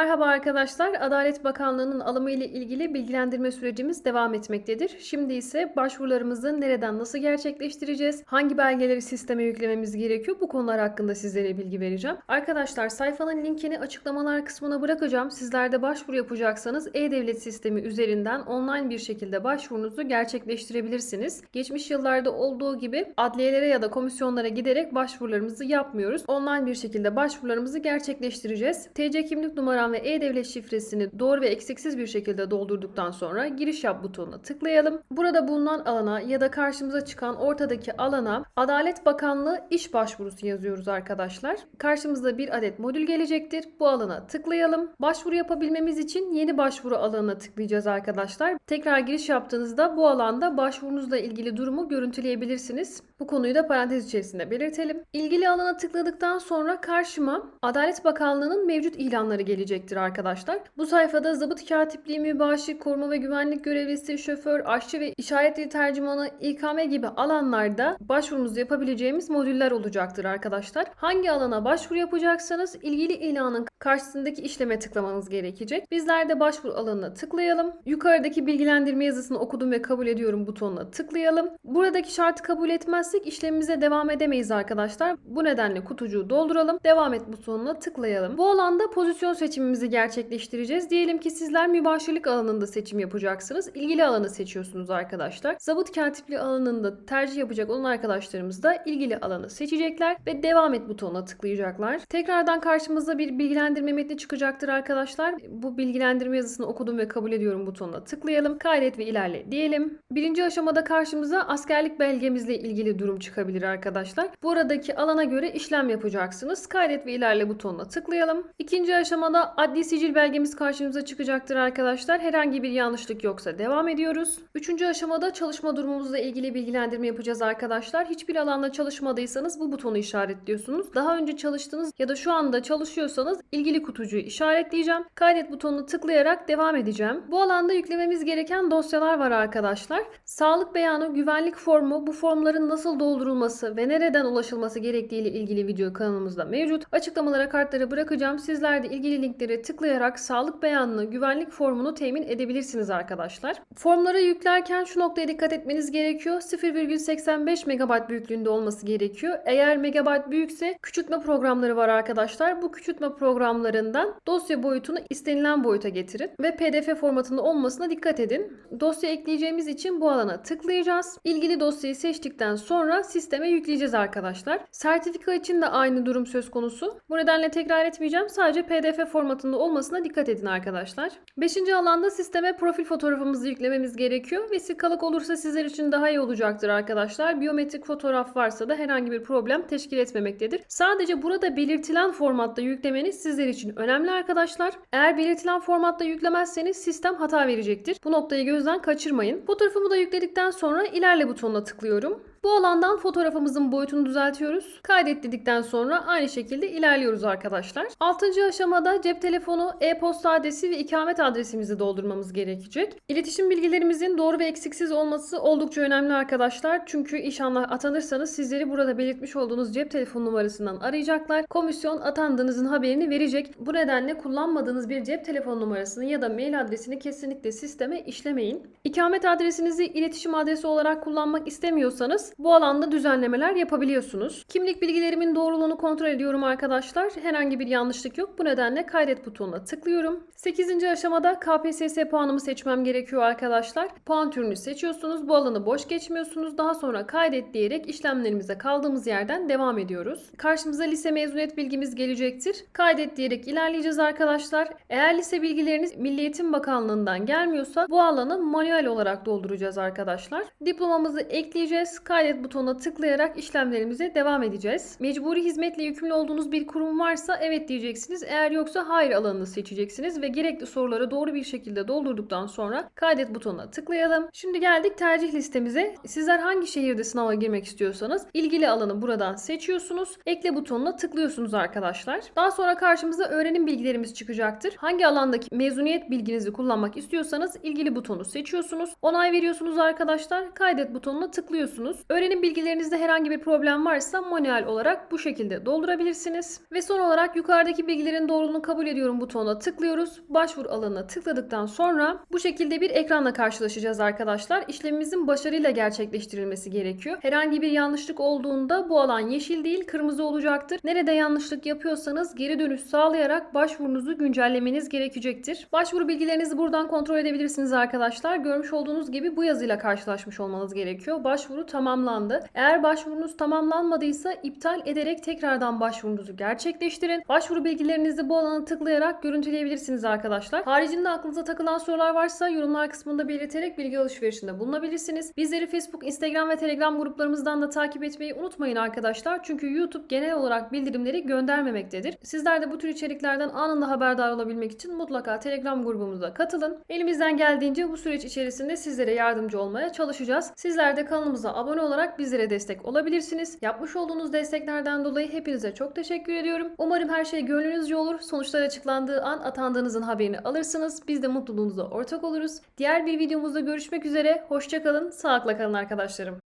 Merhaba arkadaşlar. Adalet Bakanlığı'nın alımı ile ilgili bilgilendirme sürecimiz devam etmektedir. Şimdi ise başvurularımızı nereden nasıl gerçekleştireceğiz? Hangi belgeleri sisteme yüklememiz gerekiyor? Bu konular hakkında sizlere bilgi vereceğim. Arkadaşlar sayfanın linkini açıklamalar kısmına bırakacağım. Sizler de başvuru yapacaksanız e-devlet sistemi üzerinden online bir şekilde başvurunuzu gerçekleştirebilirsiniz. Geçmiş yıllarda olduğu gibi adliyelere ya da komisyonlara giderek başvurularımızı yapmıyoruz. Online bir şekilde başvurularımızı gerçekleştireceğiz. TC kimlik numaram ve e-devlet şifresini doğru ve eksiksiz bir şekilde doldurduktan sonra giriş yap butonuna tıklayalım. Burada bulunan alana ya da karşımıza çıkan ortadaki alana Adalet Bakanlığı iş başvurusu yazıyoruz arkadaşlar. Karşımızda bir adet modül gelecektir. Bu alana tıklayalım. Başvuru yapabilmemiz için yeni başvuru alanına tıklayacağız arkadaşlar. Tekrar giriş yaptığınızda bu alanda başvurunuzla ilgili durumu görüntüleyebilirsiniz. Bu konuyu da parantez içerisinde belirtelim. İlgili alana tıkladıktan sonra karşıma Adalet Bakanlığı'nın mevcut ilanları gelecektir arkadaşlar. Bu sayfada zabıt katipliği, mübaşir, koruma ve güvenlik görevlisi, şoför, aşçı ve işaret dili tercümanı, İKM gibi alanlarda başvurumuzu yapabileceğimiz modüller olacaktır arkadaşlar. Hangi alana başvuru yapacaksanız ilgili ilanın karşısındaki işleme tıklamanız gerekecek. Bizler de başvuru alanına tıklayalım. Yukarıdaki bilgilendirme yazısını okudum ve kabul ediyorum butonuna tıklayalım. Buradaki şartı kabul etmezsek işlemimize devam edemeyiz arkadaşlar. Bu nedenle kutucuğu dolduralım. Devam et butonuna tıklayalım. Bu alanda pozisyon seçimimizi gerçekleştireceğiz. Diyelim ki sizler mübaşirlik alanında seçim yapacaksınız. İlgili alanı seçiyorsunuz arkadaşlar. Zabıt katipliği alanında tercih yapacak olan arkadaşlarımız da ilgili alanı seçecekler ve devam et butonuna tıklayacaklar. Tekrardan karşımıza bir bilgilendirme metni çıkacaktır arkadaşlar. Bu bilgilendirme yazısını okudum ve kabul ediyorum butonuna tıklayalım. Kaydet ve ilerle diyelim. Birinci aşamada karşımıza askerlik belgemizle ilgili durum çıkabilir arkadaşlar. Buradaki alana göre işlem yapacaksınız. Kaydet ve ilerle butonuna tıklayalım. İkinci aşamada adli sicil belgemiz karşımıza çıkacaktır arkadaşlar. Herhangi bir yanlışlık yoksa devam ediyoruz. Üçüncü aşamada çalışma durumumuzla ilgili bilgilendirme yapacağız arkadaşlar. Hiçbir alanda çalışmadıysanız bu butonu işaretliyorsunuz. Daha önce çalıştınız ya da şu anda çalışıyorsanız ilgili kutucuğu işaretleyeceğim. Kaydet butonunu tıklayarak devam edeceğim. Bu alanda yüklememiz gereken dosyalar var arkadaşlar. Sağlık beyanı, güvenlik formu, bu formların nasıl doldurulması ve nereden ulaşılması gerektiği ile ilgili video kanalımızda mevcut. Açıklamalara kartları bırakacağım. Sizler de ilgili linklere tıklayarak sağlık beyanını, güvenlik formunu temin edebilirsiniz arkadaşlar. Formları yüklerken şu noktaya dikkat etmeniz gerekiyor. 0,85 MB büyüklüğünde olması gerekiyor. Eğer megabayt büyükse küçültme programları var arkadaşlar. Bu küçültme programlarından dosya boyutunu istenilen boyuta getirin ve PDF formatında olmasına dikkat edin. Dosya ekleyeceğimiz için bu alana tıklayacağız. İlgili dosyayı seçtikten sonra sisteme yükleyeceğiz arkadaşlar. Sertifika için de aynı durum söz konusu. Bu nedenle tekrar etmeyeceğim. Sadece PDF formatında olmasına dikkat edin arkadaşlar. Beşinci alanda sisteme profil fotoğrafımızı yüklememiz gerekiyor. Vesikalık olursa sizler için daha iyi olacaktır arkadaşlar. Biyometrik fotoğraf varsa da herhangi bir problem teşkil etmemektedir. Sadece burada belirtilen formatta yüklemeniz sizler için önemli arkadaşlar. Eğer belirtilen formatta yüklemezseniz sistem hata verecektir. Bu noktayı gözden kaçırmayın. Fotoğrafımı da yükledikten sonra ilerle butonuna tıklıyorum. Bu alandan fotoğrafımızın boyutunu düzeltiyoruz. Kaydet dedikten sonra aynı şekilde ilerliyoruz arkadaşlar. 6. aşamada cep telefonu, e-posta adresi ve ikamet adresimizi doldurmamız gerekecek. İletişim bilgilerimizin doğru ve eksiksiz olması oldukça önemli arkadaşlar. Çünkü inşallah atanırsanız sizleri burada belirtmiş olduğunuz cep telefon numarasından arayacaklar. Komisyon atandığınızın haberini verecek. Bu nedenle kullanmadığınız bir cep telefon numarasını ya da mail adresini kesinlikle sisteme işlemeyin. İkamet adresinizi iletişim adresi olarak kullanmak istemiyorsanız bu alanda düzenlemeler yapabiliyorsunuz. Kimlik bilgilerimin doğruluğunu kontrol ediyorum arkadaşlar. Herhangi bir yanlışlık yok. Bu nedenle kaydet butonuna tıklıyorum. 8. aşamada KPSS puanımı seçmem gerekiyor arkadaşlar. Puan türünü seçiyorsunuz. Bu alanı boş geçmiyorsunuz. Daha sonra kaydet diyerek işlemlerimize kaldığımız yerden devam ediyoruz. Karşımıza lise mezuniyet bilgimiz gelecektir. Kaydet diyerek ilerleyeceğiz arkadaşlar. Eğer lise bilgileriniz Milli Eğitim Bakanlığı'ndan gelmiyorsa bu alanı manuel olarak dolduracağız arkadaşlar. Diplomamızı ekleyeceğiz. Kaydet butonuna tıklayarak işlemlerimize devam edeceğiz. Mecburi hizmetle yükümlü olduğunuz bir kurum varsa evet diyeceksiniz. Eğer yoksa hayır alanını seçeceksiniz ve gerekli soruları doğru bir şekilde doldurduktan sonra kaydet butonuna tıklayalım. Şimdi geldik tercih listemize. Sizler hangi şehirde sınava girmek istiyorsanız ilgili alanı buradan seçiyorsunuz. Ekle butonuna tıklıyorsunuz arkadaşlar. Daha sonra karşımıza öğrenim bilgilerimiz çıkacaktır. Hangi alandaki mezuniyet bilginizi kullanmak istiyorsanız ilgili butonu seçiyorsunuz. Onay veriyorsunuz arkadaşlar. Kaydet butonuna tıklıyorsunuz. Öğrenim bilgilerinizde herhangi bir problem varsa manuel olarak bu şekilde doldurabilirsiniz. Ve son olarak yukarıdaki bilgilerin doğruluğunu kabul ediyorum butonuna tıklıyoruz. Başvur alanına tıkladıktan sonra bu şekilde bir ekranla karşılaşacağız arkadaşlar. İşlemimizin başarıyla gerçekleştirilmesi gerekiyor. Herhangi bir yanlışlık olduğunda bu alan yeşil değil kırmızı olacaktır. Nerede yanlışlık yapıyorsanız geri dönüş sağlayarak başvurunuzu güncellemeniz gerekecektir. Başvuru bilgilerinizi buradan kontrol edebilirsiniz arkadaşlar. Görmüş olduğunuz gibi bu yazıyla karşılaşmış olmanız gerekiyor. Başvuru tamamlandı. Eğer başvurunuz tamamlanmadıysa iptal ederek tekrardan başvurunuzu gerçekleştirin. Başvuru bilgilerinizi bu alana tıklayarak görüntüleyebilirsiniz arkadaşlar. Haricinde aklınıza takılan sorular varsa yorumlar kısmında belirterek bilgi alışverişinde bulunabilirsiniz. Bizleri Facebook, Instagram ve Telegram gruplarımızdan da takip etmeyi unutmayın arkadaşlar. Çünkü YouTube genel olarak bildirimleri göndermemektedir. Sizler de bu tür içeriklerden anında haberdar olabilmek için mutlaka Telegram grubumuza katılın. Elimizden geldiğince bu süreç içerisinde sizlere yardımcı olmaya çalışacağız. Sizler de kanalımıza abone olarak bizlere destek olabilirsiniz. Yapmış olduğunuz desteklerden dolayı hepinize çok teşekkür ediyorum. Umarım her şey gönlünüzce olur. Sonuçlar açıklandığı an atandığınızın haberini alırsınız. Biz de mutluluğunuza ortak oluruz. Diğer bir videomuzda görüşmek üzere. Hoşçakalın, sağlıkla kalın arkadaşlarım.